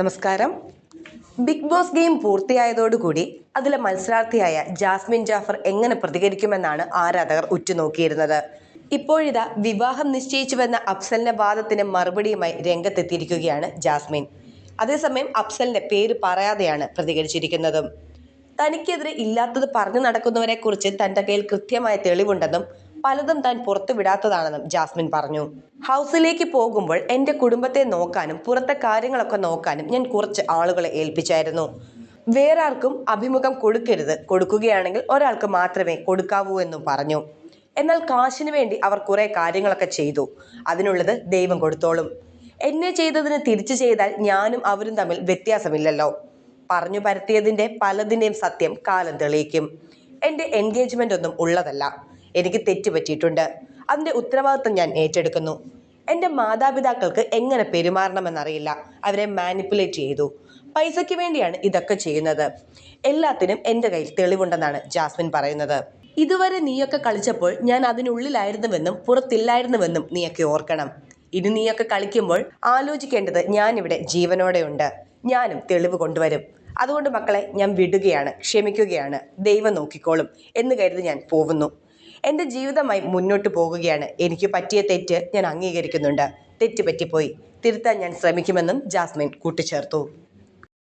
നമസ്കാരം. Big boss game പൂർത്തിയായതോടുകൂടി അതിലെ മത്സരാർത്ഥിയായ Jasmine Jafar എങ്ങനെ പ്രതികരിക്കുമെന്നാണ് ആരാധകർ ഉറ്റുനോക്കിയിരുന്നത്. ഇപ്പോഴിതാ വിവാഹം നിശ്ചയിച്ചുവെന്ന അഫ്സലിന്റെ വാദത്തിന് മറുപടിയുമായി രംഗത്തെത്തിയിരിക്കുകയാണ് ജാസ്മിൻ. അതേസമയം അഫ്സലിന്റെ പേര് പറയാതെയാണ് പ്രതികരിച്ചിരിക്കുന്നതും. തനിക്കെതിരെ ഇല്ലാത്തത് പറഞ്ഞു നടക്കുന്നവരെ കുറിച്ച് തന്റെ കയ്യിൽ കൃത്യമായ തെളിവുണ്ടെന്നും പലതും താൻ പുറത്തു വിടാത്തതാണെന്നും ജാസ്മിൻ പറഞ്ഞു. ഹൗസിലേക്ക് പോകുമ്പോൾ എന്റെ കുടുംബത്തെ നോക്കാനും പുറത്തെ കാര്യങ്ങളൊക്കെ നോക്കാനും ഞാൻ കുറച്ച് ആളുകളെ ഏൽപ്പിച്ചായിരുന്നു. വേറാർക്കും അഭിമുഖം കൊടുക്കരുത്. കൊടുക്കുകയാണെങ്കിൽ ഒരാൾക്ക് മാത്രമേ കൊടുക്കാവൂ എന്നും പറഞ്ഞു. എന്നാൽ കാശിന് വേണ്ടി അവർ കുറെ കാര്യങ്ങളൊക്കെ ചെയ്തു. അതിനുള്ളത് ദൈവം കൊടുത്തോളും. എന്നെ ചെയ്തതിന് തിരിച്ചു ചെയ്താൽ ഞാനും അവരും തമ്മിൽ വ്യത്യാസമില്ലല്ലോ. പറഞ്ഞു പരത്തിയതിന്റെ പലതിന്റെയും സത്യം കാലം തെളിയിക്കും. എന്റെ എൻഗേജ്മെന്റ് ഒന്നും ഉള്ളതല്ല. എനിക്ക് തെറ്റ് പറ്റിയിട്ടുണ്ട് അതിന്റെ ഉത്തരവാദിത്വം ഞാൻ ഏറ്റെടുക്കുന്നു. എന്റെ മാതാപിതാക്കൾക്ക് എങ്ങനെ പെരുമാറണമെന്നറിയില്ല. അവരെ മാനിപ്പുലേറ്റ് ചെയ്തു. പൈസയ്ക്ക് വേണ്ടിയാണ് ഇതൊക്കെ ചെയ്യുന്നത്. എല്ലാത്തിനും എന്റെ കയ്യിൽ തെളിവുണ്ടെന്നാണ് ജാസ്മിൻ പറയുന്നത്. ഇതുവരെ നീയൊക്കെ കളിച്ചപ്പോൾ ഞാൻ അതിനുള്ളിലായിരുന്നുവെന്നും പുറത്തില്ലായിരുന്നുവെന്നും നീയൊക്കെ ഓർക്കണം. ഇനി നീയൊക്കെ കളിക്കുമ്പോൾ ആലോചിക്കേണ്ടത് ഞാനിവിടെ ജീവനോടെയുണ്ട്. ഞാനും തെളിവ് കൊണ്ടുവരും. അതുകൊണ്ട് മക്കളെ ഞാൻ വിടുകയാണ് ക്ഷമിക്കുകയാണ്. ദൈവം നോക്കിക്കോളും എന്ന് കരുതി ഞാൻ പോകുന്നു. എന്റെ ജീവിതമായി മുന്നോട്ട് പോകുകയാണ്. എനിക്ക് പറ്റിയ തെറ്റ് ഞാൻ അംഗീകരിക്കുന്നുണ്ട്. തെറ്റ് പറ്റിപ്പോയി. തിരുത്താൻ ഞാൻ ശ്രമിക്കുമെന്നും ജാസ്മിൻ കൂട്ടിച്ചേർത്തു.